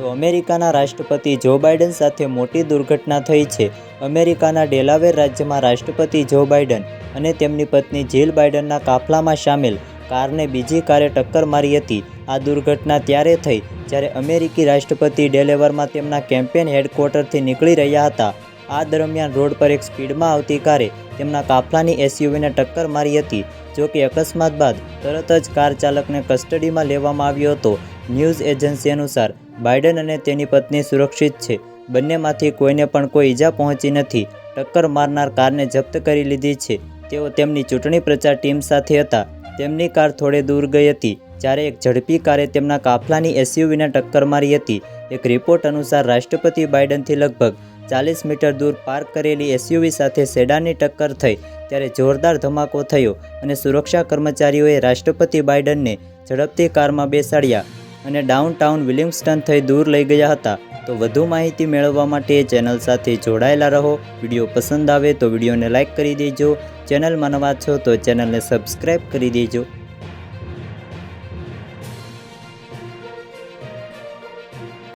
તો અમેરિકાના રાષ્ટ્રપતિ જો બાઇડન સાથે મોટી દુર્ઘટના થઈ છે. અમેરિકાના ડેલાવેર રાજ્યમાં રાષ્ટ્રપતિ જો બાઇડન અને તેમની પત્ની જીલ બાઇડનના કાફલામાં સામેલ કારને બીજી કારે ટક્કર મારી હતી. આ દુર્ઘટના ત્યારે થઈ જ્યારે અમેરિકી રાષ્ટ્રપતિ ડેલેવરમાં તેમના કેમ્પેન હેડક્વાર્ટરથી નીકળી રહ્યા હતા. આ દરમિયાન રોડ પર એક સ્પીડમાં આવતી કારે તેમના કાફલાની એસયુવીને ટક્કર મારી હતી. જો કે અકસ્માત બાદ તરત જ કાર ચાલકને કસ્ટડીમાં લેવામાં આવ્યો હતો. ન્યૂઝ એજન્સી અનુસાર બાઇડન અને તેની પત્ની સુરક્ષિત છે. બંનેમાંથી કોઈને પણ કોઈ ઈજા પહોંચી નથી. ટક્કર મારનાર કારને જપ્ત કરી લીધી છે. તેઓ તેમની ચૂંટણી પ્રચાર ટીમ સાથે હતા. તેમની કાર થોડે દૂર ગઈ હતી, જ્યારે એક ઝડપી કારે તેમના કાફલાની એસયુવીને ટક્કર મારી હતી. એક રિપોર્ટ અનુસાર રાષ્ટ્રપતિ બાઇડનથી લગભગ ચાલીસ મીટર દૂર પાર્ક કરેલી એસયુવી સાથે સેડાનની ટક્કર થઈ, ત્યારે જોરદાર ધમાકો થયો અને સુરક્ષા કર્મચારીઓએ રાષ્ટ્રપતિ બાઇડનને ઝડપથી કારમાં બેસાડ્યા. અને ડાઉનટાઉન વિલિંગ્સ્ટન થઈ દૂર લઈ ગયા હતા. તો વધુ માહિતી મેળવવા માટે ચેનલ સાથે જોડાયેલા રહો. વીડિયો પસંદ આવે તો વિડીયોને લાઇક કરી દેજો. ચેનલમાં નવા છો તો ચેનલને સબસ્ક્રાઈબ કરી દેજો.